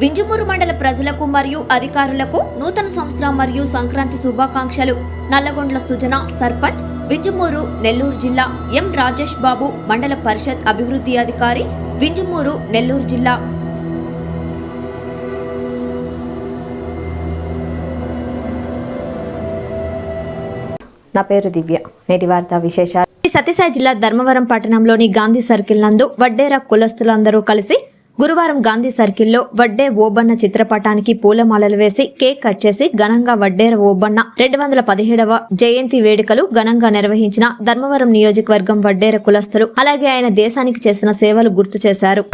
వింజమూరు మండల ప్రజలకు మరియు అధికారులకు నూతన సంవత్సరం మరియు సంక్రాంతి శుభాకాంక్షలు. నల్లగొండ్ల సుజన సర్పంచ్ వింజమూరు నెల్లూరు జిల్లా ఎం రాజేష్ బాబు మండల పరిషత్ అభివృద్ధి అధికారి వింజమూరు నెల్లూరు జిల్లా. నా పేరు దివ్య. నేటి వార్తా విశేషాలు. సత్యసాయి జిల్లా ధర్మవరం పట్టణంలోని గాంధీ సర్కిల్ నందు వడ్డేర కులస్తులందరూ కలిసి గురువారం గాంధీ సర్కిల్లో వడ్డే ఓబన్న చిత్రపటానికి పూలమాలలు వేసి కేక్ కట్ చేసి ఘనంగా వడ్డేర ఓబన్న రెండు వందల పదిహేడవ జయంతి వేడుకలు ఘనంగా నిర్వహించిన ధర్మవరం నియోజకవర్గం వడ్డేర కులస్తులు. అలాగే ఆయన దేశానికి చేసిన సేవలు గుర్తు చేశారు.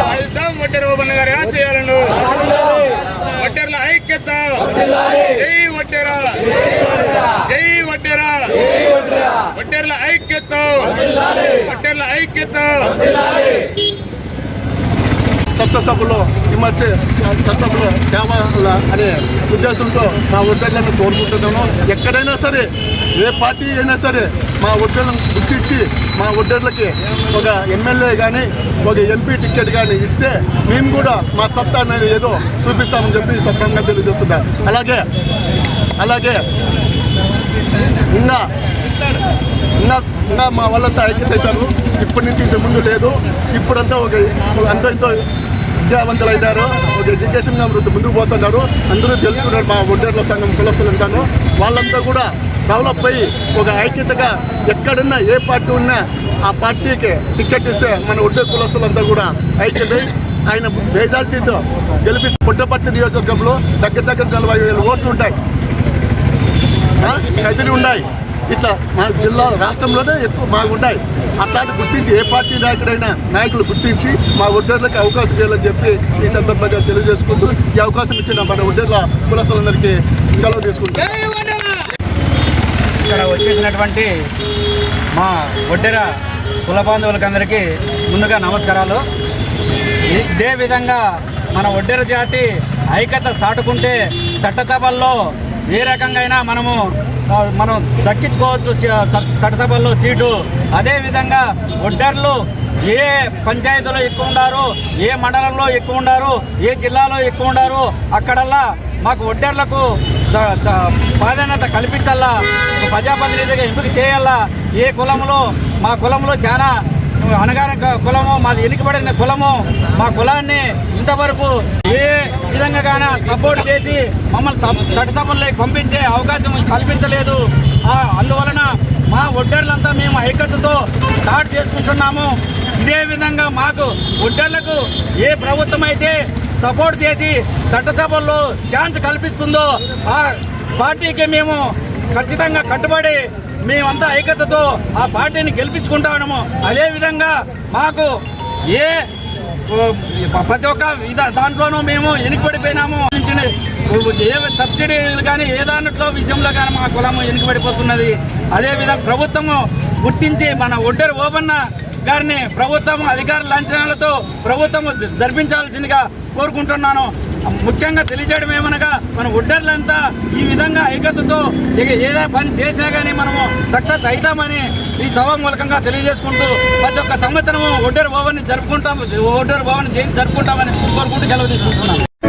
ఐక్యత. ఐక్యత. కొత్త సభలో ఈ మధ్య చట్టసభలో తేవాల అనే ఉద్దేశంతో మా ఒడ్డర్లను కోరుకుంటున్నాను. ఎక్కడైనా సరే ఏ పార్టీ అయినా సరే మా ఒడ్డర్లను గుర్తించి మా ఒడ్డర్లకి ఒక ఎమ్మెల్యే కానీ ఒక ఎంపీ టికెట్ కానీ ఇస్తే మేము కూడా మా సత్తా అనేది ఏదో చూపిస్తామని చెప్పి సత్రంగా తెలియజేస్తున్నా. అలాగే అలాగే ఉన్న ఇంకా ఇంకా మా వాళ్ళంతా ఐక్యత అవుతారు ఇప్పటి నుంచి ఇంత ముందు లేదు. ఇప్పుడంతా ఒక అంత ఇంత విద్యావంతులు అయినారు ఎడ్యుకేషన్ ముందుకు పోతున్నారు. అందరూ తెలుసుకున్నారు మా ఒడ్డర్ల సంఘం కులస్తులంతాను వాళ్ళంతా కూడా డెవలప్ అయ్యి ఒక ఐక్యతగా ఎక్కడున్నా ఏ పార్టీ ఉన్నా ఆ పార్టీకి టికెట్ ఇస్తే మన ఒడ్డే కులస్తులంతా కూడా ఐక్యత ఆయన మెజార్టీతో గెలిపి పుట్టపర్తి నియోజకవర్గంలో దగ్గర దగ్గర నలభై వేల ఓట్లు ఉంటాయి. కదిలి ఉన్నాయి. ఇట్లా మా జిల్లా రాష్ట్రంలోనే ఎక్కువ మాకు ఉన్నాయి. అట్లాంటి గుర్తించి ఏ పార్టీ నాయకుడైనా నాయకులు గుర్తించి మా ఒడ్డర్లకు అవకాశం ఇవ్వాలని చెప్పి ఈ సందర్భంగా తెలియజేసుకుంటూ ఈ అవకాశం ఇచ్చిన మన ఒడ్డర్ల కులస్తులందరికీ సెలవు తీసుకుంటాం ఇక్కడ వచ్చేసినటువంటి మా ఒడ్డెర కుల బాంధవులకందరికీ ముందుగా నమస్కారాలు. ఇదే విధంగా మన ఒడ్డెర జాతి ఐక్యత చాటుకుంటే చట్టసభల్లో ఏ రకంగా అయినా మనము మనం దక్కించుకోవచ్చు చట్టసభల్లో సీటు. అదేవిధంగా ఒడ్డర్లు ఏ పంచాయతీలో ఎక్కువ ఉండారు ఏ మండలంలో ఎక్కువ ఉండారు ఏ జిల్లాలో ఎక్కువ ఉండారు అక్కడల్లా మాకు ఒడ్డర్లకు ప్రాధాన్యత కల్పించాలా ప్రజాప్రతినిధిగా ఎంపిక చేయాలా ఏ కులంలో మా కులంలో చాలా అనగానే కులము మాది వెనుకబడిన కులము మా కులాన్ని ఇంతవరకు ఏ విధంగా గాన సపోర్ట్ చేసి మమ్మల్ని చట్టసభల్లోకి పంపించే అవకాశం కల్పించలేదు. అందువలన మా ఒడ్డర్లంతా మేము ఐక్యతతో స్టార్ట్ చేసుకుంటున్నాము. ఇదే విధంగా మాకు ఒడ్డర్లకు ఏ ప్రభుత్వం అయితే సపోర్ట్ చేసి చట్టసభల్లో ఛాన్స్ కల్పిస్తుందో ఆ పార్టీకి మేము ఖచ్చితంగా కట్టుబడి మేమంతా ఐక్యతతో ఆ పార్టీని గెలిపించుకుంటాము అదేవిధంగా మాకు ఏ ప్రతి ఒక్క దాంట్లోనూ మేము వెనుకబడిపోయినాము ఏ సబ్సిడీలు కానీ ఏ దాంట్లో విషయంలో కానీ మా కులము వెనుకబడిపోతున్నది అదేవిధంగా ప్రభుత్వము గుర్తించి మన ఒడ్డరు ఓబన్న గారిని ప్రభుత్వం అధికార లాంఛనాలతో ప్రభుత్వం జరిపించాల్సిందిగా కోరుకుంటున్నాను. ముఖ్యంగా తెలియజేయడం ఏమనగా మన ఒడ్డర్లంతా ఈ విధంగా ఐక్యతతో ఇక ఏదో పని చేసినా కానీ మనము సక్సెస్ అవుతామని ఈ సభ మూలకంగా తెలియజేసుకుంటూ ప్రతి ఒక్క సంవత్సరము ఒడ్డరు భవన్ని జరుపుకుంటాం ఒడ్డరు భవన్ జయంతి జరుపుకుంటామని కోరుకుంటూ సెలవు తీసుకుంటున్నాను.